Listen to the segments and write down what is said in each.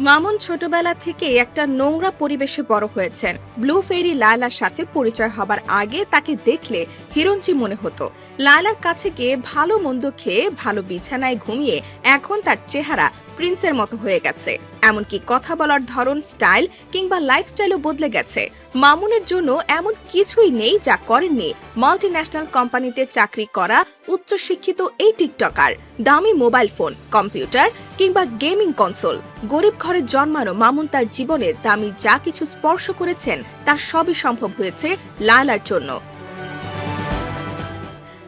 মামুন ছোটবেলা থেকে একটা নোংরা পরিবেশে বড় হয়েছেন। ব্লু ফেরি লায়লার সাথে পরিচয় হবার আগে তাকে দেখলে হিরঞ্চি মনে হতো। লায়লার কাছে গিয়ে ভালো মন্দ খেয়ে ভালো বিছানায় ঘুমিয়ে এখন তার চেহারা প্রিন্সের মতো হয়ে গেছে। এমনকি কথা বলার ধরন, স্টাইল কিংবা লাইফস্টাইলও বদলে গেছে। মামুনের জন্য এমন কিছুই নেই যা করেননি মাল্টি ন্যাশনাল কোম্পানিতে চাকরি করা উচ্চশিক্ষিত এই টিকটকার। দামি মোবাইল ফোন, কম্পিউটার কিংবা গেমিং কনসোল। গরিব ঘরে জন্মানো মামুন তার জীবনে দামি যা কিছু স্পর্শ করেছেন, তার সবই সম্ভব হয়েছে লায়লার জন্য।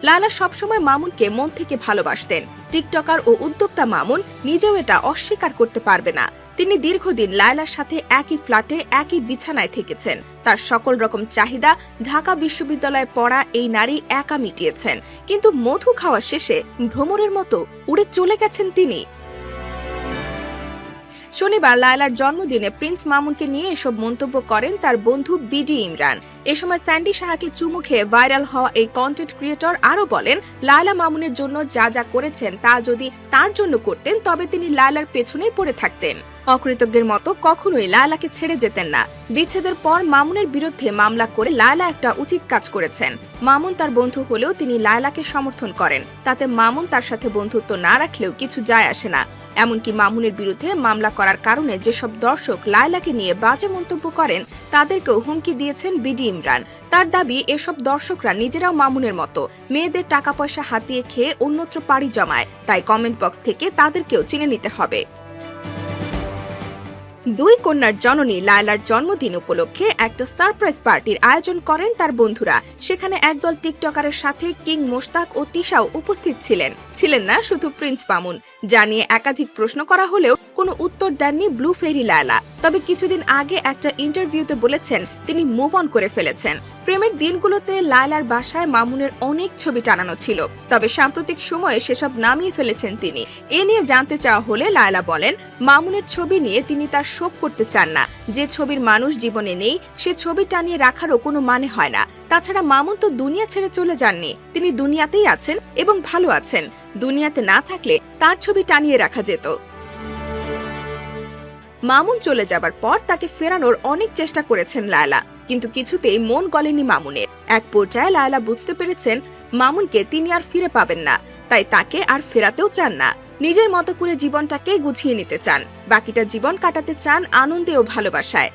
লায়লা সবসময় মামুনকে মন থেকে ভালোবাসতেন। টিকটকার ও উদ্যোক্তা মামুন নিজেও এটা অস্বীকার করতে পারবে না। তিনি দীর্ঘদিন লায়লার সাথে একই ফ্ল্যাটে একই বিছানায় থেকেছেন। তার সকল রকম চাহিদা ঢাকা বিশ্ববিদ্যালয়ে পড়া এই নারী একা মিটিয়েছেন। কিন্তু মধু খাওয়া শেষে ভ্রমরের মতো উড়ে চলে গেছেন তিনি। শনিবার লায়লার জন্মদিনে প্রিন্স মামুনকে নিয়ে এসব মন্তব্য করেন তার বন্ধু বিডি ইমরান। এ সময় স্যান্ডি সাহাকে চুমু খেয়ে ভাইরাল হওয়া এই কন্টেন্ট ক্রিয়েটর আরও বলেন, লায়লা মামুনের জন্য যা যা করেছেন তা যদি তার জন্য করতেন, তবে তিনি লায়লার পেছনেই পড়ে থাকতেন। অকৃতজ্ঞের মতো কখনোই লায়লাকে ছেড়ে যেতেন না। বিচ্ছেদের পর মামুনের বিরুদ্ধে মামলা করে লায়লা একটা উচিত কাজ করেছেন। মামুন তার বন্ধু হলেও তিনি লায়লাকে সমর্থন করেন। তাতে মামুন তার সাথে বন্ধুত্ব না রাখলেও কিছু যায় আসে না। এমনকি মামুনের বিরুদ্ধে মামলা করার কারণে যেসব দর্শক লায়লাকে নিয়ে বাজে মন্তব্য করেন, তাদেরকেও হুমকি দিয়েছেন বিডি ইমরান। তার দাবি, এসব দর্শকরা নিজেরাও মামুনের মতো। মেয়েদের টাকা পয়সা হাতিয়ে খেয়ে অন্যত্র পাড়ি জমায়। তাই কমেন্ট বক্স থেকে তাদেরকেও চিনে নিতে হবে। দুই কন্যার জননী লায়লার জন্মদিন উপলক্ষে একটা সারপ্রাইজ পার্টির আয়োজন করেন তার বন্ধুরা। সেখানে একদল টিকটকারের সাথে কিং মোশতাক ও তিশাও উপস্থিত ছিলেন। ছিলেন না শুধু প্রিন্স মামুন। যা নিয়ে একাধিক প্রশ্ন করা হলেও কোনো উত্তর দেননি ব্লু ফেরি লায়লা। তবে কিছুদিন আগে একটা ইন্টারভিউতে বলেছেন, তিনি মুভ অন করে ফেলেছেন। প্রেমের দিনগুলোতে লায়লার বাসায় মামুনের অনেক ছবি টানানো ছিল। তবে সাম্প্রতিক সময়ে সেসব নামিয়ে ফেলেছেন তিনি। এ নিয়ে জানতে চাওয়া হলে লায়লা বলেন, মামুনের ছবি নিয়ে তিনি তার শোক করতে চান না। যে ছবির মানুষ জীবনে নেই, সে ছবি টানিয়ে রাখারও কোনো মানে হয় না। তাছাড়া মামুন তো দুনিয়া ছেড়ে চলে যাননি। তিনি দুনিয়াতেই আছেন এবং ভালো আছেন। দুনিয়াতে না থাকলে তার ছবি টানিয়ে রাখা যেত। মামুন চলে যাবার পর তাকে ফেরানোর অনেক চেষ্টা করেছেন লায়লা, কিন্তু কিছুতেই মন গলেনি মামুনের। এক পর্যায়ে লায়লা বুঝতে পেরেছেন মামুনকে তিনি আর ফিরে পাবেন না, তাই তাকে আর ফেরাতেও চান না। নিজের মতো করে জীবনটাকে গুছিয়ে নিতে চান। বাকিটা জীবন কাটাতে চান আনন্দে ও ভালোবাসায়।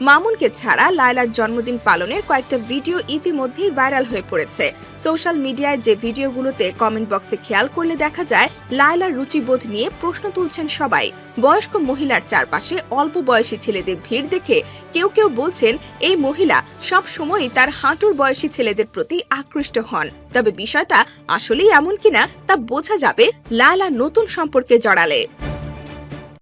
মামুনকে ছাড়া লায়লার জন্মদিন পালনের কয়েকটা ভিডিও ইতিমধ্যেই ভাইরাল হয়ে পড়েছে। সোশ্যাল মিডিয়ায় যে ভিডিওগুলোতে কমেন্ট বক্সে খেয়াল করলে দেখা যায়, লায়লার রুচিবোধ নিয়ে প্রশ্ন তুলছেন সবাই। বয়স্ক মহিলার চারপাশে অল্প বয়সী ছেলেদের ভিড় দেখে কেউ কেউ বলছেন, এই মহিলা সব সময়ই তার হাঁটুর বয়সী ছেলেদের প্রতি আকৃষ্ট হন। তবে বিষয়টা আসলেই এমন কিনা তা বোঝা যাবে লায়লা নতুন সম্পর্কে জড়ালে।